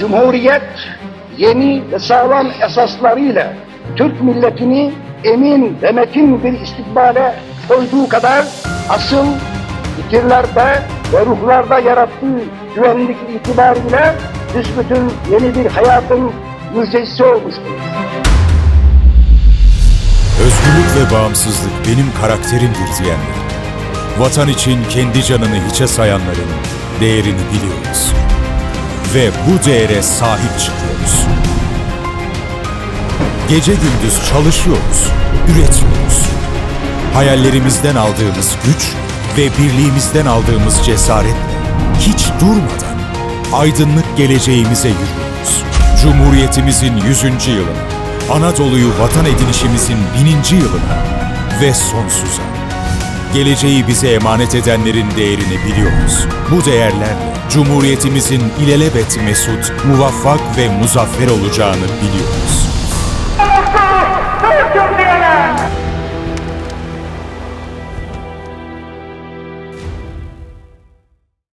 Cumhuriyet yeni ve sağlam esaslarıyla Türk milletini emin ve metin bir istikbale koyduğu kadar asıl fikirlerde ve ruhlarda yarattığı güvenlik itibariyle büsbütün yeni bir hayatın müjdecisi olmuştur. Özgürlük ve bağımsızlık benim karakterimdir diyenler. Vatan için kendi canını hiçe sayanların değerini biliyoruz. Ve bu değere sahip çıkıyoruz. Gece gündüz çalışıyoruz, üretiyoruz. Hayallerimizden aldığımız güç ve birliğimizden aldığımız cesaretle hiç durmadan aydınlık geleceğimize yürüyoruz. Cumhuriyetimizin 100. yılına, Anadolu'yu vatan edinişimizin 1000. yılına ve sonsuza. Geleceği bize emanet edenlerin değerini biliyoruz. Bu değerlerle Cumhuriyetimizin ilelebet mesut, muvaffak ve muzaffer olacağını biliyoruz.